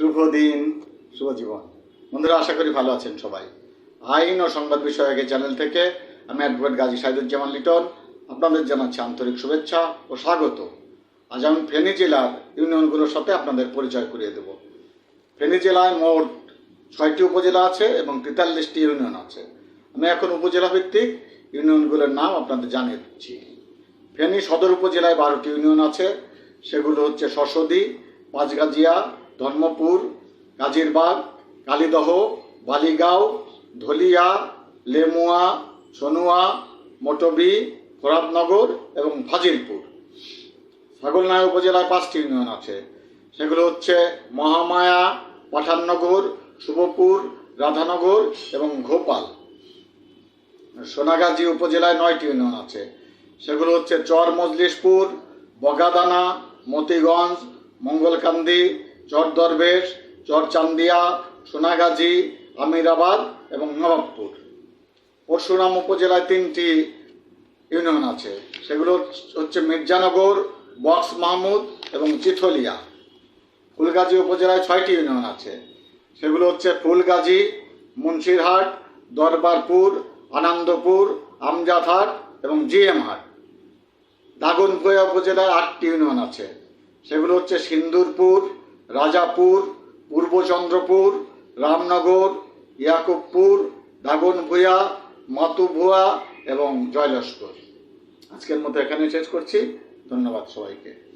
শুভ দিন, শুভ জীবন। বন্ধুরা, আশা করি ভালো আছেন সবাই। আইন ও সংবাদ বিষয়ক এই চ্যানেল থেকে আমি অ্যাডভোকেট গাজী সাইদুজ্জামান লিটন। আপনাদের জানাচ্ছি আন্তরিক শুভেচ্ছা ও স্বাগত। আজ আমি ফেনী জেলার ইউনিয়নগুলোর সাথে আপনাদের পরিচয় করিয়ে দেব। ফেনী জেলায় মোট ছয়টি উপজেলা আছে এবং তেতাল্লিশটি ইউনিয়ন আছে। আমি এখন উপজেলা ভিত্তিক ইউনিয়নগুলোর নাম আপনাদের জানিয়ে দিচ্ছি। ফেনী সদর উপজেলায় বারোটি ইউনিয়ন আছে। সেগুলো হচ্ছে শশদী পাঁচগাজিয়া ধর্মপুর গাজীরবাগ কালীদহ, বালিগাঁও, ধলিয়া, লেমুয়া, সনুয়া, মটবি ফরাদনগর এবং ফাজিলপুর। ছাগলনাই উপজেলায় পাঁচটি ইউনিয়ন আছে। সেগুলো হচ্ছে মহামায়া, পাঠাননগর, শুভপুর, রাধানগর এবং ঘোপাল। সোনাগাজী উপজেলায় নয়টি ইউনিয়ন আছে। সেগুলো হচ্ছে চর মজলিশপুর, বগাদানা, মতিগঞ্জ, মঙ্গলকান্দি চর দরবেশ, চর চান্দিয়া, সোনাগাজী, আমিরাবাদ এবং নবাবপুর। পরশুরাম উপজেলায় তিনটি ইউনিয়ন আছে। সেগুলো হচ্ছে মির্জানগর, বক্স মাহমুদ এবং চিথলিয়া। ফুলগাজী উপজেলায় ছয়টি ইউনিয়ন আছে। সেগুলো হচ্ছে ফুলগাজী, মুন্সিরহাট, দরবারপুর, আনন্দপুর আমজাদহাট এবং জিএমহাট। দাগনভূয়া উপজেলায় আটটি ইউনিয়ন আছে। সেগুলো হচ্ছে সিন্দুরপুর রাজাপুর, পূর্বচন্দ্রপুর, রামনগর, ইয়াকুবপুর দাগনভূয়া মাতুভুয়া এবং জয়লস্কর। আজকের মতো এখানে শেষ করছি। ধন্যবাদ সবাইকে।